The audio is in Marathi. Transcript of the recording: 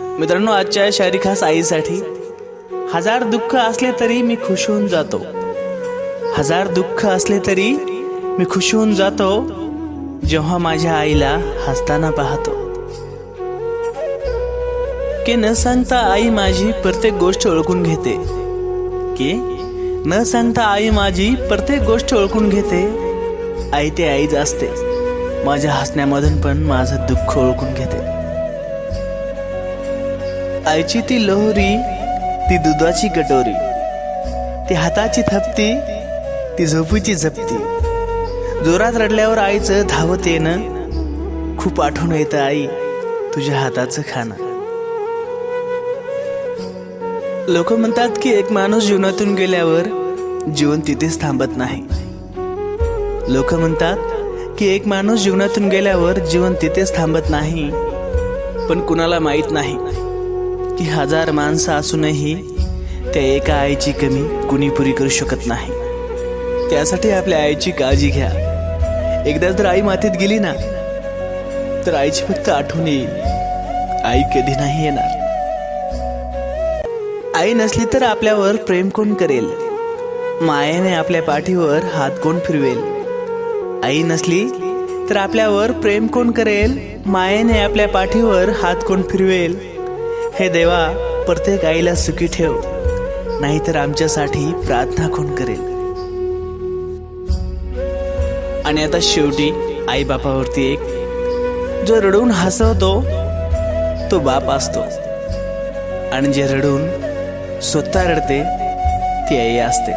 मित्रांनो आजच्या शायरी खास आईसाठी हजार दुःख असले तरी मी खुश होऊन जातो. हजार दुःख असले तरी मी खुश होऊन जातो जेव्हा माझ्या आईला हसताना पाहतो. की न सांगता आई माझी प्रत्येक गोष्ट ओळखून घेते. की न सांगता आई माझी प्रत्येक गोष्ट ओळखून घेते. आई ते आईच असते. माझ्या हसण्यामधून पण माझं दुःख ओळखून घेते. आईची ती लोहरी ती दुधाची कटोरी ती हाताची थपती ती झोपूची झपती. जोरात रडल्यावर आईचं धावत येणं खूप आठवण येतं आई तुझ्या हाताचं खाणं. लोक म्हणतात की एक माणूस जीवनातून गेल्यावर जीवन तिथेच थांबत नाही. लोक म्हणतात की एक माणूस जीवनातून गेल्यावर जीवन तिथेच थांबत नाही पण कुणाला माहीत नाही. की हजार माणसं असूनही त्या एका आईची कमी कुणी पुरी करू शकत नाही. त्यासाठी आपल्या आईची काळजी घ्या. एकदा जर आई मातीत गेली ना तर आईची फक्त आठवण येईल. आई कधी नाही येणार. आई नसली तर आपल्यावर प्रेम कोण करेल? मायेने आपल्या पाठीवर हात कोण फिरवेल? आई नसली तर आपल्यावर प्रेम कोण करेल? मायेने आपल्या पाठीवर हात कोण फिरवेल? हे देवा प्रत्येक आईला सुखी ठेव नाहीतर आमच्यासाठी प्रार्थना कोण करेल. आणि आता शेवटी आई बापावरती एक जो रडून हसवतो तो बाप असतो. आणि जे रडून स्वतः रडते ती आई असते.